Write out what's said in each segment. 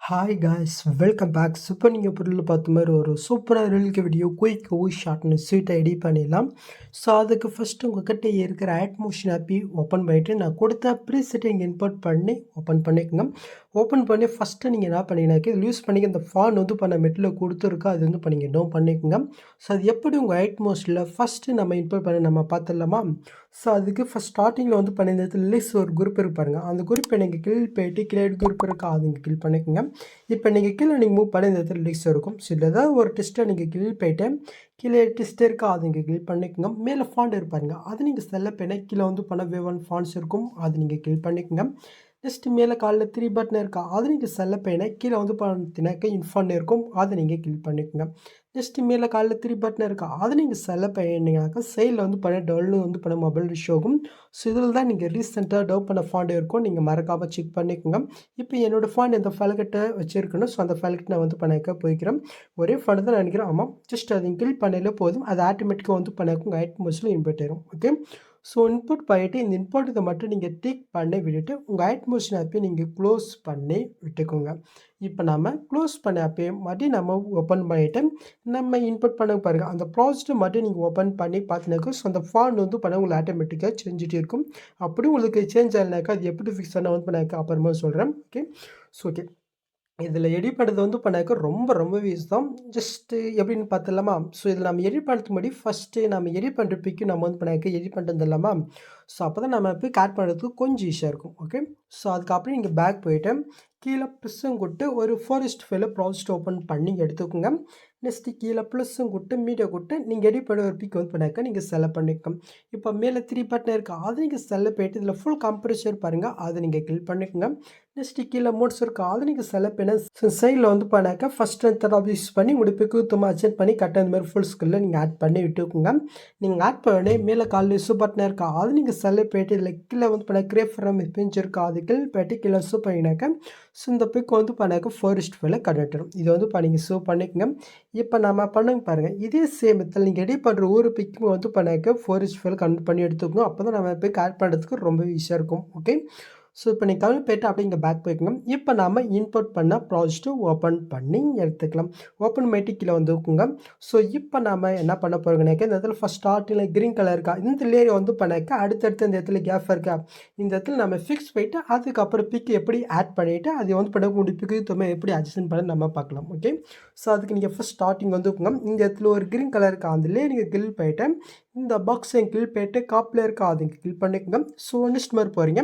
Hi guys welcome back super நீங்கள் பொருள் பார்த்த மாதிரி ஒரு சூப்பராக ரில்க வீடியோ குயிக் ஷார்ட்னு ஸ்வீட்டாக எடிட் பண்ணிடலாம். ஸோ அதுக்கு ஃபஸ்ட்டு உங்கள்கிட்ட இருக்கிற ஆட்மோஷன் ஆப்பி ஓப்பன் பண்ணிவிட்டு நான் கொடுத்த ப்ரீ செட்டிங் இன்புட் பண்ணி ஓப்பன் பண்ணிக்கோங்க. ஓப்பன் பண்ணி ஃபஸ்ட்டு நீங்கள் என்ன பண்ணீங்கன்னாக்கா இது யூஸ் பண்ணிக்க இந்த ஃபான் வந்து பண்ண மெட்டில் கொடுத்துருக்கா அது வந்து பண்ணிங்க டவுன் பண்ணிக்கோங்க. ஸோ அது எப்படி உங்கள் ஐட்மோஸ்டில் ஃபஸ்ட்டு நம்ம இன்புட் பண்ணி நம்ம பார்த்துடலாமா? ஸோ அதுக்கு ஃபஸ்ட் ஸ்டார்டிங்கில் வந்து பண்ணியிருந்தது லிஸ்ட் ஒரு குரூப் இருப்பாருங்க அந்த குரூப்பை நீங்கள் கில் போயிட்டு கிரியேட் குரூப் இருக்கா அது நீங்கள் கில் பண்ணிக்கோங்க. இப்போ நீங்கள் கீழே நீங்கள் மூவ் பண்ணி இந்த இடத்துல லிஸ்ட் இருக்கும். ஸோ ஏதாவது ஒரு டெஸ்ட்டை நீங்கள் கில் போயிட்டு கீழே டெஸ்ட் இருக்கா அது நீங்கள் கில் பண்ணிக்கோங்க. மேலே ஃபாண்ட் இருப்பாருங்க அது நீங்கள் செல்ல பண்ண கீழே வந்து பண்ண வே ஒன் ஃபாண்ட்ஸ் இருக்கும். அது நீங்கள் கில் பண்ணிக்கோங்க. நெக்ஸ்ட்டு மேலே காலில் த்ரீ பட்டன் இருக்கா? அது நீங்கள் செல்ல பையனை கீழே வந்து பார்த்தினாக்கா இன்ஃபான் இருக்கும். அதை நீங்கள் கில் பண்ணிக்கோங்க. நெக்ஸ்ட்டு மேலே காலில் த்ரீ பட்டன் இருக்கா? அது நீங்கள் செல்ல பண்ணிங்கனாக்கா சைடில் வந்து பண்ண டவுன்லோட் வந்து பண்ண மொபைல் ஷோகும் ஸோ இதில் தான் நீங்கள் ரீசெண்டாக டவுன் பண்ண ஃபாண்ட் இருக்கும் நீங்கள் மறக்காமல் செக் பண்ணிக்கோங்க. இப்போ என்னோடய ஃபாண்ட் இந்த ஃபைல்கிட்ட வச்சுருக்கணும் ஸோ அந்த ஃபைல்கிட்ட நான் வந்து பண்ணக்க போய்க்கிறேன். ஒரே ஃபண்ட் தான் நினைக்கிறேன். ஆமாம். ஜஸ்ட் அதை கில் பண்ணல போதும். அது ஆட்டோமேட்டிக்காக வந்து பண்ணக்கும் ஐட் மோஸ்ட்லி இன்வெர்ட் ஆயிரும் ஓகே ஸோ இன்புட் பண்ணிவிட்டு இந்த இன்புட் மட்டும் நீங்கள் டிக் பண்ணி விட்டுட்டு உங்கள் ஐட் மோஷன் ஆப்பை நீங்கள் க்ளோஸ் பண்ணி விட்டுக்கோங்க. இப்போ நம்ம க்ளோஸ் பண்ண ஆப்பையை மறுபடியும் நம்ம ஓப்பன் பண்ணிவிட்டு நம்ம இன்புட் பண்ண பாருங்கள் அந்த ப்ராஜெக்ட்டை மட்டும் நீங்கள் ஓப்பன் பண்ணி பார்த்தினாக்கா ஸோ அந்த ஃபாண்ட் வந்து பண்ண உங்களுக்கு ஆட்டோமேட்டிக்காக செஞ்சுட்டு இருக்கும். அப்படி உங்களுக்கு சேஞ்ச் ஆகலைனாக்கா அது எப்படி ஃபிக்ஸ் பண்ண வந்து பண்ணாக்கா அப்புறமா சொல்கிறேன் ஓகே ஸோ ஓகே இதில் எடிட் பண்ணுறது வந்து பண்ணாக்க ரொம்ப ரொம்ப யூஸ் தான் ஜஸ்ட்டு எப்படின்னு பார்த்துலாமா ஸோ இதில் நம்ம எடிட் பண்ணுறதுக்கு முன்னாடி ஃபஸ்ட்டு நம்ம எடிட் பண்ணுற பிக்கு நம்ம வந்து பண்ணாக்க எடிட் பண்ணுறது இல்லாமா ஸோ அப்போ தான் நம்ம போய் கேட் பண்ணுறதுக்கு கொஞ்சம் ஈஸியாக இருக்கும். ஓகே ஸோ அதுக்கப்புறம் நீங்கள் பேக் போயிட்டேன் கீழே ப்ளஸ்ஸும் கொடுத்து ஒரு ஃபாரஸ்ட் ஃபைலை ப்ராஜெக்ட் ஓப்பன் பண்ணி எடுத்துக்கோங்க. நெக்ஸ்ட்டு கீழே ப்ளஸ்ஸும் கொடுத்து மீடியா கொடுத்து நீங்கள் எடிட் பண்ண ஒரு பிக் வந்து பண்ணாக்க நீங்கள் செலக்ட் பண்ணிக்கோங்க. இப்போ மேலே த்ரீ பட்டன் இருக்குது அது நீங்கள் செலக்ட் போயிட்டு இதில் ஃபுல் கம்ப்ரஷர் பாருங்கள் அதை நீங்கள் கில் பண்ணிக்கோங்க. நெக்ஸ்ட்டு கீழே மோட்ஸ் இருக்குது அதை நீங்கள் சைடில் வந்து பண்ணாக்க ஃபஸ்ட் அண்ட் தேர்ட் யூஸ் பண்ணி உங்களுக்கு பிக்கு தும்மா பண்ணி கரெக்டாக இந்த மாதிரி ஃபுல் ஸ்கில்ல நீங்கள் ஆட் பண்ணி விட்டுக்கோங்க. நீங்கள் ஆட் பண்ணி மேலே காலில் சூ பட்டன் இருக்கா அது நீங்கள் செலவு போயிட்டு இதில் கீழே வந்து பண்ண கிரேப் ஃப்ரம் பிஞ்ச் இருக்கா அது கில் போயிட்டு கீழே சூப் பண்ணினாக்க ஸோ இந்த பிக் வந்து பண்ணாக்க ஃபாரஸ்ட் ஃபைல கனெக்டரும் இது வந்து இப்போ நீங்கள் சூ பண்ணிக்கோங்க. இப்போ நம்ம பண்ணுங்க பாருங்கள் இதே சேம் இதில் நீங்கள் எடிட் பண்ணுற ஒரு பிக்கும் வந்து பண்ணாக்க ஃபோரிஸ்ட் ஃபைல் கன்வெர்ட் பண்ணி எடுத்துக்கணும் அப்போ தான் நம்ம போய் ஆட் பண்ணுறதுக்கு ரொம்ப ஈஸியாக இருக்கும். ஓகே ஸோ இப்போ நீங்கள் கம்மி போய்ட்டு அப்படியே இங்கே பேக் போய்க்கணும். இப்போ நாம் இன்புட் பண்ண ப்ராஜெக்ட்டு ஓப்பன் பண்ணி எடுத்துக்கலாம். ஓப்பன் பண்ணிட்டு கீழே வந்துக்குங்க ஸோ இப்போ நாம் என்ன பண்ண போகிறோங்கனாக்க இந்த இடத்துல ஃபஸ்ட் ஸ்டார்டிங்கில் க்ரீன் கலர் இருக்கா? இந்த லேயர் வந்து பண்ணாக்க அடுத்தடுத்து இந்த இடத்துல கேப் இருக்கா? இந்த இடத்துல நம்ம ஃபிக்ஸ் போயிட்டு அதுக்கப்புறம் பிக் எப்படி ஆட் பண்ணிவிட்டு அது வந்து பண்ண முடியும் பிக்கு தொமை எப்படி அட்ஜஸ்ட் பண்ண நம்ம பார்க்கலாம். ஓகே ஸோ அதுக்கு நீங்கள் ஃபஸ்ட் ஸ்டார்டிங் வந்துக்குங்க இந்த இடத்துல ஒரு க்ரீன் கலர் இருக்கா? அதுலேயே நீங்கள் கில் போயிட்டு இந்த பாக்ஸை கில் போயிட்டு காப்பில் இருக்கா அது கில் பண்ணிக்கோங்க. ஸோ நெக்ஸ்ட் மாதிரி போகிறீங்க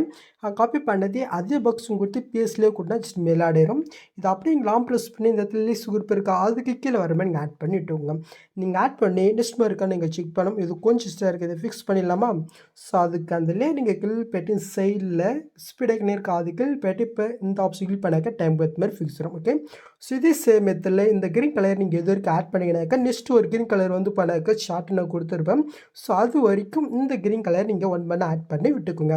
காப்பி பண்ணதே அதே பாக்ஸும் கொடுத்து பிஎஸ்லேயே கொடுத்தா ஜஸ்ட் மேலாடிடும் இது அப்படியே லாங் ப்ரெஸ் பண்ணி இந்த இடத்துல லிஸ்ட் குரூப் இருக்கா அதுக்கு கீழே வர மாதிரி நீங்கள் ஆட் பண்ணிவிட்டுங்க நீங்கள் ஆட் பண்ணி நெக்ஸ்ட் மாதிரி இருக்கா நீங்கள் செக் பண்ணணும். இது கொஞ்சம் இஷ்டம் இருக்குது இதை ஃபிக்ஸ் பண்ணிடலாமா? ஸோ அதுக்கு அதிலே நீங்கள் கில் போயிட்டு சைடில் ஸ்பீடாக இருக்கா அது கில் போய்ட்டு இப்போ இந்த ஆப்ஷன் கில் பண்ணாக்க டைம் பார்த்த மாதிரி ஃபிக்ஸ் வரும். ஓகே ஸோ இதே சேம் மெத்தடில் இந்த கிரீன் கலர் நீங்கள் எது வரைக்கும் ஆட் பண்ணிங்கனாக்கா நெக்ஸ்ட் ஒரு கிரீன் கலர் வந்து பண்ணாக்க ஷார்ட் நான் கொடுத்துருப்பேன். ஸோ அது வரைக்கும் இந்த கிரீன் கலர் நீங்கள் ஒன் பண்ண ஆட் பண்ணி விட்டுக்குங்க.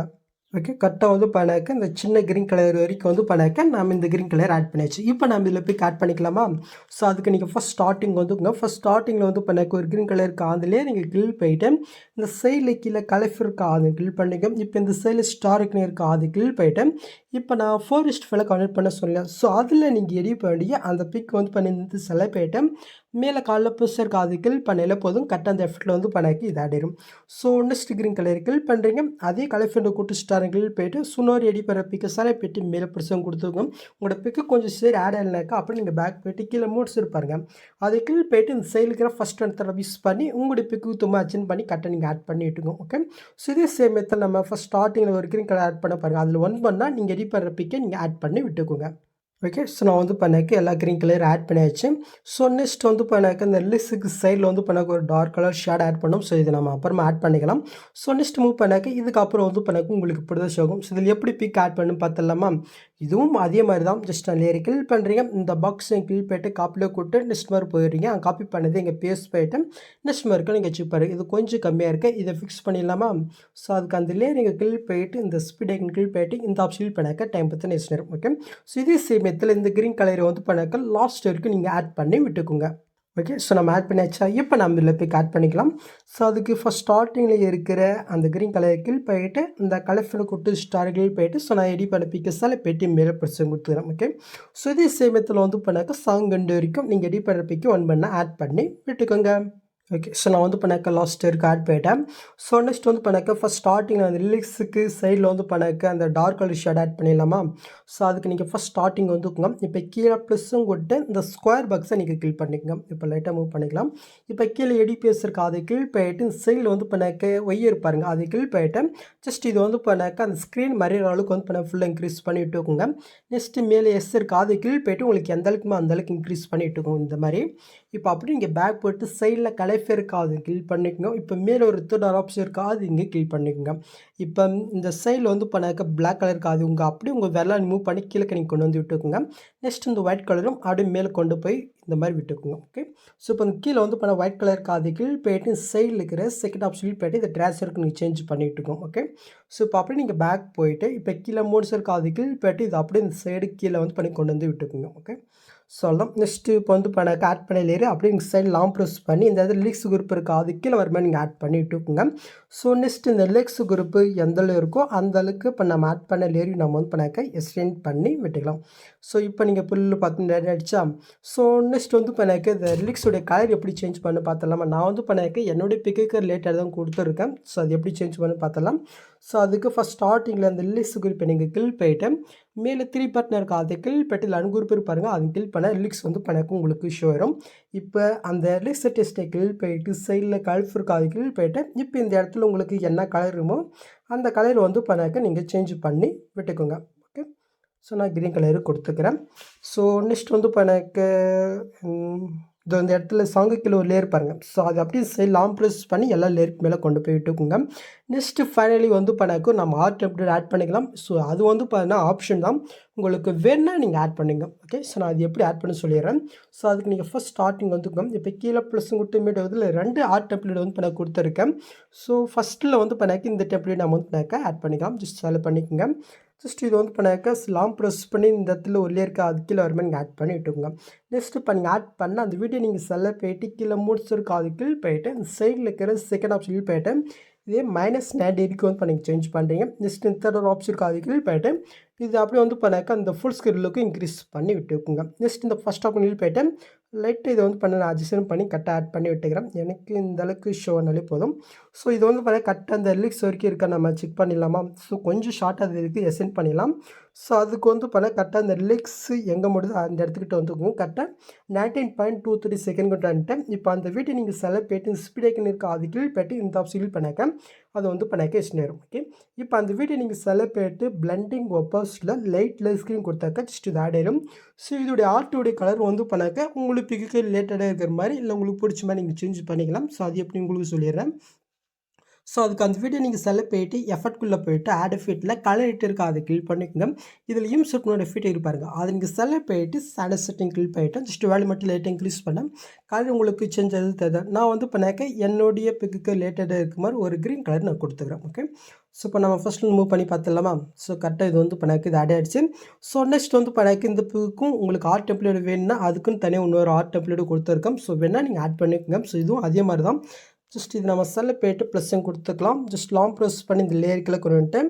ஓகே கரெக்டாக வந்து பண்ணாக்க இந்த சின்ன க்ரீன் கலர் வரைக்கும் வந்து பழக்க நம்ம இந்த க்ரீன் கலர் ஆட் பண்ணியாச்சு இப்போ நம்ம இதில் போய் ஆட் பண்ணிக்கலாமா? ஸோ அதுக்கு நீங்கள் ஃபஸ்ட் ஸ்டார்டிங் வந்துங்க ஃபஸ்ட் ஸ்டார்டிங்கில் வந்து பண்ணாக்க ஒரு கிரீன் கலர் காதுலேயே நீங்கள் கில் போயிட்டு இந்த சைடில் கீழே கலஃப் இருக்கா கில் பண்ணிக்க இப்போ இந்த சைடில் ஸ்டாருக்குன்னு இருக்க ஆது கில் போயிட்டு இப்போ நான் ஃபோரிஸ்ட் ஃபைலை கனெக்ட் பண்ண சொல்லலாம் ஸோ அதில் நீங்கள் எடிட் பண்ணி அந்த பிக் வந்து பண்ணி செலக்ட் போயிட்டு மேலே காலில் புதுசாக இருக்கா அது கில் பண்ணல போதும். கரெக்டாக அந்த எஃபெக்டில் வந்து பண்ணாக்கி இது ஆடிடும் ஸோ நெக்ஸ்ட் கிரீன் கலர் கில் பண்ணுறீங்க அதே கலர் ஃப்ரெண்டை கூட்டு ஸ்டார் கில் போயிட்டு சுனோர் எடி பண்ணுற பிக்கை சாலை போயிட்டு மேலே பிடிச்சவங்க கொடுத்துருக்கோம் உங்களோட பிக்கு கொஞ்சம் சரி ஆட் ஆகலைனாக்கா அப்படி நீங்கள் பேக் போயிட்டு கீழே மூட்ஸ் இருப்பாருங்க அதை கில் போயிட்டு இந்த சைடில் இருக்கிற ஃபஸ்ட் ஒன் தர யூஸ் பண்ணி உங்களுடைய பிக்கு தும்மா அச்சன் பண்ணி கரெக்டாக நீங்கள் ஆட் பண்ணி விட்டுக்கோங்க. ஓகே ஸோ இதே சேம் மெத்தட் நம்ம ஃபஸ்ட் ஸ்டார்டிங்கில் ஒரு கிரீன் கலர் ஆட் பண்ண பாருங்கள் அதில் ஒன் பண்ணால் நீங்கள் எடி பண்ணுற பிக்கை நீங்கள் ஆட் பண்ணி விட்டுக்கோங்க. ஓகே ஸோ நான் வந்து பண்ணாக்க எல்லா க்ரீன் கலர் ஆட் பண்ணியாச்சு. ஸோ நெக்ஸ்ட் வந்து பண்ணாக்க இந்த லிஸ்ட்டுக்கு சைடில் வந்து பண்ணாக்க ஒரு டார்க் கலர் ஷேட் ஆட் பண்ணோம். ஸோ இது நம்ம அப்புறமா ஆட் பண்ணிக்கலாம். ஸோ நெக்ஸ்ட் மூவ் பண்ணாக்க இதுக்கப்புறம் வந்து பண்ணாக்க உங்களுக்கு பிடிச்ச ஷோகம் ஸோ இதில் எப்படி பிக் ஆட் பண்ணணும் பார்த்துலாமா இதுவும் அதே மாதிரி தான் ஜஸ்ட் நான் ஏறி கில் பண்ணுறீங்க இந்த பாக்ஸையும் கில் போய்ட்டு காப்பியில் கூப்பிட்டு நெக்ஸ்ட் மாதிரி போயிடுறீங்க. அங்கே காப்பி பண்ணது இங்கே பேஸ்ட் போயிட்டு நெக்ஸ்ட் மார்க்கு நீங்கள் செக் பாருங்க. இது கொஞ்சம் கம்மியாக இருக்குது இதை ஃபிக்ஸ் பண்ணிடலாமா? ஸோ அதுக்கு அந்த லேயர் நீங்கள் கில் போயிட்டு இந்த ஸ்பீட் ஐக்கன் கில் போயிட்டு இந்த ஆப்ஷன் பண்ணாக்க டைம் பற்றி நெக்ஸ்ட் நேரம் ஓகே ஸோ இதே சேமியத்தில் இந்த க்ரீன் கலரை வந்து பண்ணாக்க லாஸ்ட் வரைக்கும் நீங்கள் ஆட் பண்ணி விட்டுக்குங்க. ஓகே ஸோ நம்ம ஆட் பண்ணியாச்சா? இப்போ நம்ம இதில் போய் ஆட் பண்ணிக்கலாம். ஸோ அதுக்கு ஃபஸ்ட் ஸ்டார்டிங்கில் இருக்கிற அந்த க்ரீன் கலர் கீழ் போயிட்டு இந்த கலர்ஃபுல் கொடுத்து ஸ்டார் கீழ் போயிட்டு ஸோ நான் எடி பண்ண பிக்கஸால் பெட்டி மேலே பிரச்சனை கொடுத்துக்கிறேன் ஓகே ஸோ இதே சேமத்தில் வந்து பண்ணாக்க சாங் கண்டு வரைக்கும் நீங்கள் எடி பண்ணுற பிக்கு ஒன் பண்ண ஆட் பண்ணி விட்டுக்கோங்க. ஓகே ஸோ நான் வந்து பண்ணாக்க லாஸ்ட் இயருக்கு ஆட் போயிட்டேன். ஸோ நெக்ஸ்ட் வந்து பண்ணாக்க ஃபஸ்ட் ஸ்டார்டிங் அந்த லிரிக்ஸுக்கு சைடில் வந்து பண்ணாக்க அந்த டார்க் கலர் ஷேட் ஆட் பண்ணிடலாமா? ஸோ அதுக்கு நீங்கள் ஃபஸ்ட் ஸ்டார்டிங் வந்துக்குங்க. இப்போ கீழே ப்ளஸ்ஸும் கொட்டு இந்த ஸ்கொயர் பாக்ஸை நீங்கள் கில் பண்ணிக்கோங்க. இப்போ லைட்டாக மூவ் பண்ணிக்கலாம். இப்போ கீழே எடிபிஎஸ் இருக்கு அதை கீழ் போயிட்டு சைடில் வந்து பண்ணாக்க ஒய்ய இருப்பாருங்க அதை கீழ் போயிட்டு ஜஸ்ட் இது வந்து பண்ணாக்க அந்த ஸ்க்ரீன் மறையிற அளவுக்கு வந்து பண்ண ஃபுல்லாக இன்க்ரீஸ் பண்ணி விட்டுக்கோங்க நெக்ஸ்ட்டு மேலே எஸ் இருக்குது அதை கீழ் போயிட்டு உங்களுக்கு எந்த அளவுக்குமே அந்த அளவுக்கு இன்க்ரீஸ் பண்ணி விட்டுக்கோங்க இந்த மாதிரி. இப்போ அப்படி நீங்கள் பேக் போட்டு சைடில் கலைஃபே இருக்கா அது கில் பண்ணிக்கோங்க. இப்போ மேலே ஒரு தேர்ட் ஆப்ஷன் இருக்கா அது இங்கே கில் பண்ணிக்கோங்க. இப்போ இந்த சைடில் வந்து பண்ணாக்க பிளாக் கலர் இருக்காது உங்கள் அப்படியே உங்கள் வெள்ளை மூவ் பண்ணி கீழே நீங்கள் கொண்டு வந்து விட்டுக்கோங்க. நெக்ஸ்ட் இந்த ஒயிட் கலரும் அப்படியே மேலே கொண்டு போய் இந்த மாதிரி விட்டுக்கோங்க ஓகே ஸோ இப்போ இந்த கீழே வந்து பண்ண ஒயிட் கலர் காது கீழ் போயிட்டு சைடில் இருக்கிற செகண்ட் ஆப்ஷன் போயிட்டு இந்த ட்ரான்ஸ்ஃபருக்கு நீங்கள் சேஞ்ச் பண்ணிவிட்டுக்கோங்க ஓகே ஸோ இப்போ அப்படியே நீங்கள் பேக் போயிட்டு இப்போ கீழே மூணு சார் காது கீழ் போயிட்டு இது அப்படியே இந்த சைடு கீழே வந்து பண்ணி கொண்டு வந்து விட்டுக்கோங்க ஓகே சொல்லலாம் நெக்ஸ்ட்டு இப்போ வந்து பண்ண ஆட் பண்ண லேயர் அப்படியே இந்த சைடு லாங் ப்ரெஸ் பண்ணி இந்த இடத்துல லிக்ஸ் குரூப் இருக்குது அது கீழே வர மாதிரி நீங்கள் ஆட் பண்ணிட்டுக்குங்க ஸோ நெக்ஸ்ட் இந்த லிக்ஸ் குரூப்பு எந்த அளவு இருக்கோ அந்த அளவுக்கு இப்போ நம்ம ஆட் பண்ண லேயரையும் நம்ம வந்து பண்ணாக்க எக்ஸ்டெண்ட் பண்ணி விட்டுக்கலாம். ஸோ இப்போ நீங்கள் புல் பார்த்து நிறைய அடிச்சா ஸோ நெக்ஸ்ட் வந்து பண்ணாக்க இந்த லிக்ஸோடைய கலர் எப்படி சேஞ்ச் பண்ண பார்த்தலாமா நான் வந்து பண்ணாக்க என்னுடைய பிக்குக்கு ரிலேட்டட் தான் கொடுத்துருக்கேன். ஸோ அது எப்படி சேஞ்ச் பண்ணி பார்த்தலாம் ஸோ அதுக்கு ஃபஸ்ட் ஸ்டார்டிங்கில் அந்த லிக்ஸ் குரூப்பை நீங்கள் கில் போயிட்டு மேலே த்ரீ பட்டன் இருக்கா அதை கில் பெட்டில் அன்குரூப் இருப்பாருங்க அது கில் பண்ண லிக்ஸ் வந்து பண்ணக்கு உங்களுக்கு ஷோ வரும். இப்போ அந்த லிக்ஸ் டெஸ்ட்டை கில் போயிட்டு சைடில் கல்ஃப் இருக்கா அது கில் போயிட்டு இப்போ இந்த இடத்துல உங்களுக்கு என்ன கலர் இருக்குமோ அந்த கலர் வந்து பண்ணாக்க நீங்கள் சேஞ்ச் பண்ணி விட்டுக்கோங்க. ஓகே ஸோ நான் க்ரீன் கலரு கொடுத்துக்கிறேன். ஸோ நெக்ஸ்ட் வந்து பண்ணாக்க இது இந்த இடத்துல சாங்கு கீழே ஒரு லேயர் பாருங்கள் ஸோ அது அப்படியே சரி லாங் ப்ரெஸ் பண்ணி எல்லா லேயருக்கு மேலே கொண்டு போய் விட்டுக்குங்க. நெக்ஸ்ட்டு ஃபைனலி வந்து பண்ணாக்கும் நம்ம ஆர்ட் டெம்ப்ளேட் ஆட் பண்ணிக்கலாம். ஸோ அது வந்து பார்த்தீங்கன்னா ஆப்ஷன் தான். உங்களுக்கு வேணால் நீங்கள் ஆட் பண்ணுங்க. ஓகே ஸோ நான் அது எப்படி ஆட் பண்ண சொல்லிடுறேன். ஸோ அதுக்கு நீங்கள் ஃபஸ்ட் ஸ்டார்டிங் வந்துக்கோங்க. இப்போ கீழே ப்ளஸ் விட்டு மீட் இதில் ரெண்டு ஆர்ட் டெம்ப்ளேட் வந்து பண்ண கொடுத்துருக்கேன். ஸோ ஃபஸ்ட்டில் வந்து பண்ணாக்க இந்த டெம்ப்ளேட் நம்ம வந்து பண்ணாக்க ஆட் பண்ணிக்கலாம். ஜஸ்ட் செலவு பண்ணிக்கோங்க. ஜஸ்ட் இது வந்து பண்ணாக்க லாம் ப்ரெஸ் பண்ணி இந்த இடத்துல உள்ளே இருக்க அது கீழே வர நீங்கள் ஆட் பண்ணி விட்டுக்கோங்க நெக்ஸ்ட் இப்போ நீங்கள் ஆட் பண்ண அந்த வீடியோ நீங்கள் செல்ல போயிட்டு கீழே முடிச்சிருக்க அது கீழே போயிட்டு இந்த சைடில் இருக்கிற செகண்ட் ஆப்ஷன் போயிட்டு இதே மைனஸ் நைன் டிகிரிக்கு வந்து நீங்கள் சேஞ்ச் பண்ணுறீங்க நெக்ஸ்ட் இந்த தேர்ட் ஆப்ஷன் இருக்குது அது கீழ் போயிட்டு இது அப்படியே வந்து பண்ணாக்கா அந்த ஃபுல் ஸ்கிரீன் லுக்கு இன்க்ரீஸ் பண்ணி விட்டுக்குங்க. நெக்ஸ்ட் இந்த ஃபஸ்ட் ஆப்ஷன் போய்ட்டு லைட்டு இதை வந்து பண்ண நான் அட்ஜஸ்ட் பண்ணி கரெக்டாக ஆட் பண்ணி விட்டுக்கிறேன். எனக்கு இந்த அளவுக்கு ஷோ ஆனாலே போதும். ஸோ இது வந்து பார்த்தா கரெக்டாக அந்த லிக்ஸ் வரைக்கும் இருக்கா நம்ம செக் பண்ணிடலாமா? ஸோ கொஞ்சம் ஷார்ட்டாக அது இருக்குது எசென்ட் பண்ணிடலாம். ஸோ அதுக்கு வந்து பண்ண கரெக்டாக அந்த லிக்ஸ் எங்கே முடியுதோ அந்த இடத்துக்கிட்ட வந்துக்கும் கரெக்டாக nineteen point two three second கிட்ட வந்துட்டேன். இப்போ அந்த வீட்டை நீங்கள் செலக்ட் போயிட்டு ஸ்பீட் ஐக்கன் இருக்கா அது கீழ் போயிட்டு இந்த ஆப்ஷன் கிளிக் பண்ணாக்க அது வந்து பண்ணாக்க எஸ்ட் ஓகே இப்போ அந்த வீட்டை நீங்கள் செலக்ட் போயிட்டு பிளண்டிங் லைட் லைட்டில் ஸ்க்ரீன் கொடுத்தாக்க ஜஸ்ட் இது ஆட் ஆயிடும் ஸோ இதோடைய ஆர்ட்டோடைய கலர் வந்து பண்ணாக்க உங்களுக்கு பிக்கு ரிலேட்டடாக இருக்கிற மாதிரி இல்லை உங்களுக்கு பிடிச்ச மாதிரி நீங்கள் சேஞ்ச் பண்ணிக்கலாம். ஸோ அது எப்படி உங்களுக்கு சொல்லிடுறேன். ஸோ அதுக்கு அந்த வீடியோ நீங்கள் செலக்ட் போயிட்டு எஃபர்ட்குள்ளே போயிட்டு ஆட் ஃபீட்டில் கலர் இட்டு இருக்கா அதை கிளிக் பண்ணிக்கோங்க. இதில் இம் செட்னோட இருப்பாருங்க அதை நீங்கள் செலக்ட் போயிட்டு சேட செட்டிங் கிளிக் போயிட்டு ஜஸ்ட் வேல்யூ மட்டும் லைட்டாக இன்க்ரீஸ் பண்ணேன் கலர் உங்களுக்கு சேஞ்ச் ஆகுது தேவை நான் வந்து பண்ணாக்க என்னுடைய பிக்கு ரிலேட்டடாக இருக்க மாதிரி ஒரு க்ரீன் கலர் நான் கொடுத்துக்கிறேன் ஓகே ஸோ இப்போ நம்ம ஃபஸ்ட் மூவ் பண்ணி பார்த்துடலாமா? ஸோ கரெக்டாக இது வந்து பண்ணாக்கு இது ஆட் ஆகிடுச்சு ஸோ நெக்ஸ்ட் வந்து பண்ணாக்கு இந்த புக்கும் உங்களுக்கு ஆர்ட் டெம்ப்ளேட் வேணும்னா அதுக்குன்னு தனியாக இன்னொரு ஆர்ட் டெம்ப்ளேட் கொடுத்துருக்கோம் ஸோ வேணால் நீங்கள் ஆட் பண்ணிக்கோங்க. ஸோ இதுவும் அதே மாதிரி தான் ஜஸ்ட் இது நம்ம செல்லில் போயிட்டு ப்ளஸ்ஸும் கொடுத்துக்கலாம். ஜஸ்ட் லாங் ப்ரெஸ் பண்ணி இந்த லேயருக்குள்ள கொண்டு வந்துட்டு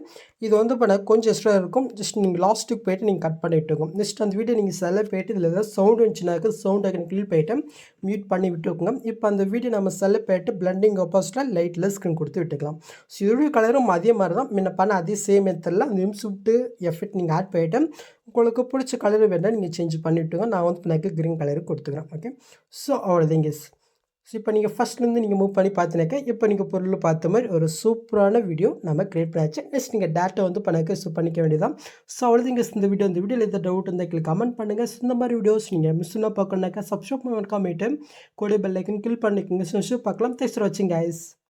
இது வந்து பண்ண கொஞ்சம் எக்ஸ்ட்ரா இருக்கும். ஜஸ்ட் நீங்கள் லாஸ்ட்டுக்கு போயிட்டு நீங்கள் கட் பண்ணிட்டு இருக்கும் நெக்ஸ்ட் அந்த வீடியோ நீங்கள் செல்ல போயிட்டு இதில் ஏதாவது சவுண்ட் வந்துச்சுனாக்க சவுண்ட் ஐக்கன் கிளிக் போயிட்டு மியூட் பண்ணி விட்டுக்கோங்க இப்போ அந்த வீடியோ நம்ம செல்லில் போயிட்டு பிளண்டிங் ஆப்போசிட்டில் லைட்டில் ஸ்க்ரீன் கொடுத்து விட்டுக்கலாம். ஸோ இதோடைய கலரும் அதே மாதிரி தான் முன்ன பண்ண அதே சேம் மெத்தடில் அந்த இம்சுட்டு எஃபெக்ட் நீங்கள் ஆட் பண்ணிட்டு உங்களுக்கு பிடிச்ச கலர் வேணால் நீங்கள் சேஞ்ச் பண்ணிவிட்டுங்க நான் வந்து எனக்கு க்ரீன் கலர் கொடுத்துக்கிறேன். ஓகே ஸோ அவ்வளோதான் கெஸ் ஸோ இப்போ நீங்கள் ஃபஸ்ட்லேருந்து நீங்கள் மூவ் பண்ணி பார்த்தினாக்கா இப்போ நீங்கள் பொருள் பார்த்த மாதிரி ஒரு சூப்பரான வீடியோ நம்ம க்ரியேட் பண்ணியாச்சு நெக்ஸ்ட் நீங்கள் டேட்டா வந்து பண்ணக்க ஸோ பண்ணிக்க வேண்டியதான் ஸோ அவ்வளோதான் இந்த வீடியோ இந்த வீடியோவில் எதாவது டவுட் இருந்தால் கீழே கமெண்ட் பண்ணுங்கள் இந்த மாதிரி வீடியோஸ் நீங்கள் மிஸ் பண்ணால் பார்க்கணுனாக்கா சப்ஸ்கிரைப் பண்ண கூட பெல் ஐக்கன் கிளிக் பண்ணிக்கோங்க. ஸோ பார்க்கலாம். தேங்க்ஸ் ஃபார் வாட்சிங்